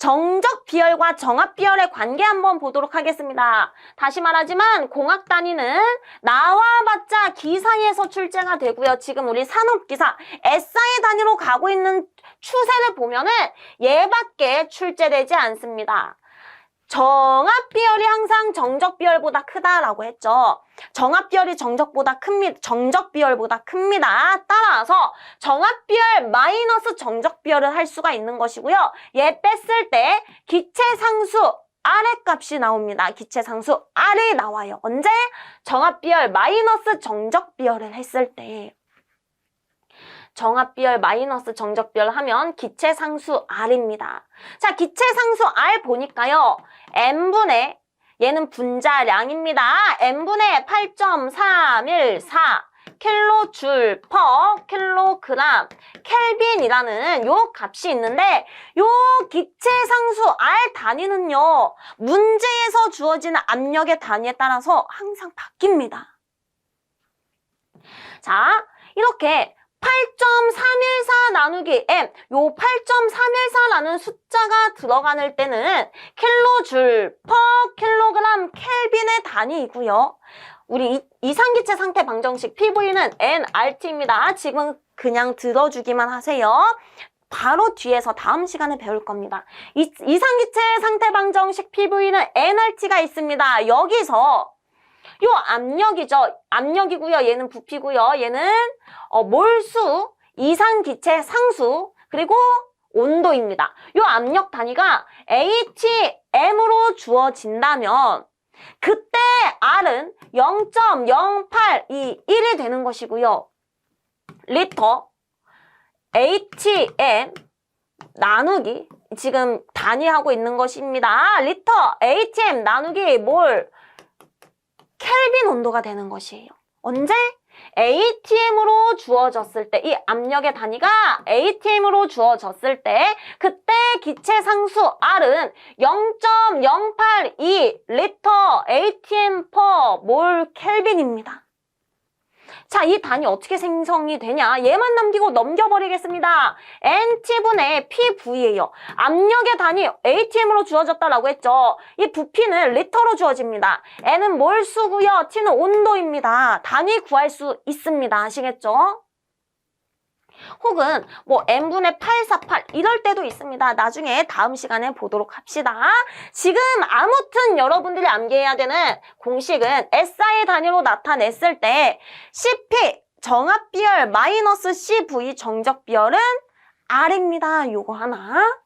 정적 비열과 정합 비열의 관계 한번 보도록 하겠습니다. 다시 말하지만 공학 단위는 나와봤자 기사에서 출제가 되고요. 지금 우리 산업기사 SI 단위로 가고 있는 추세를 보면은 얘밖에 출제되지 않습니다. 정합 비열이 항상 정적 비열보다 크다라고 했죠. 정합 비열이 정적보다 큽니다. 정적 비열보다 큽니다. 따라서 정합 비열 마이너스 정적 비열을 할 수가 있는 것이고요. 얘 뺐을 때 기체 상수 아래 값이 나옵니다. 기체 상수 아래 나와요. 언제? 정합 비열 마이너스 정적 비열을 했을 때. 정합 비열 마이너스 정적 비열 하면 기체 상수 R입니다. 자, 기체 상수 R 보니까요. n분의 얘는 분자량입니다. n분의 8.314 킬로줄 퍼 킬로그램 켈빈이라는 요 값이 있는데 요 기체 상수 R 단위는요. 문제에서 주어지는 압력의 단위에 따라서 항상 바뀝니다. 자, 이렇게 8.314 나누기 m 요 8.314라는 숫자가 들어가는 때는 킬로줄 퍼 단위이고요. 우리 이- 이상기체 상태 방정식 PV는 nRT입니다. 지금 그냥 들어주기만 하세요. 바로 뒤에서 다음 시간에 배울 겁니다. 이, 이상기체 상태 방정식 PV는 nRT가 있습니다. 여기서 요 압력이죠. 압력이고요. 얘는 부피고요. 얘는 어, 몰수, 이상기체 상수, 그리고 온도입니다. 요 압력 단위가 atm으로 주어진다면 그때 R은 0.0821이 되는 것이고요. 리터 atm 나누기 지금 단위 하고 있는 것입니다. 리터 atm 나누기 몰 켈빈 온도가 되는 것이에요. 언제? ATM으로 주어졌을 때, 이 압력의 단위가 ATM으로 주어졌을 때, 그때 기체 상수 R은 0.082 리터 ATM per 몰 켈빈입니다. 자, 이 단위 어떻게 생성이 되냐? 얘만 남기고 넘겨버리겠습니다. NT분의 PV예요. 압력의 단위 ATM으로 주어졌다라고 했죠. 이 부피는 리터로 주어집니다. N은 몰수고요. T는 온도입니다. 단위 구할 수 있습니다. 아시겠죠? 혹은 뭐 n분의 848 이럴 때도 있습니다. 나중에 다음 시간에 보도록 합시다. 지금 아무튼 여러분들이 암기해야 되는 공식은 SI 단위로 나타냈을 때 CP 정합 비열 마이너스 CV 정적 비열은 R입니다. 요거 하나.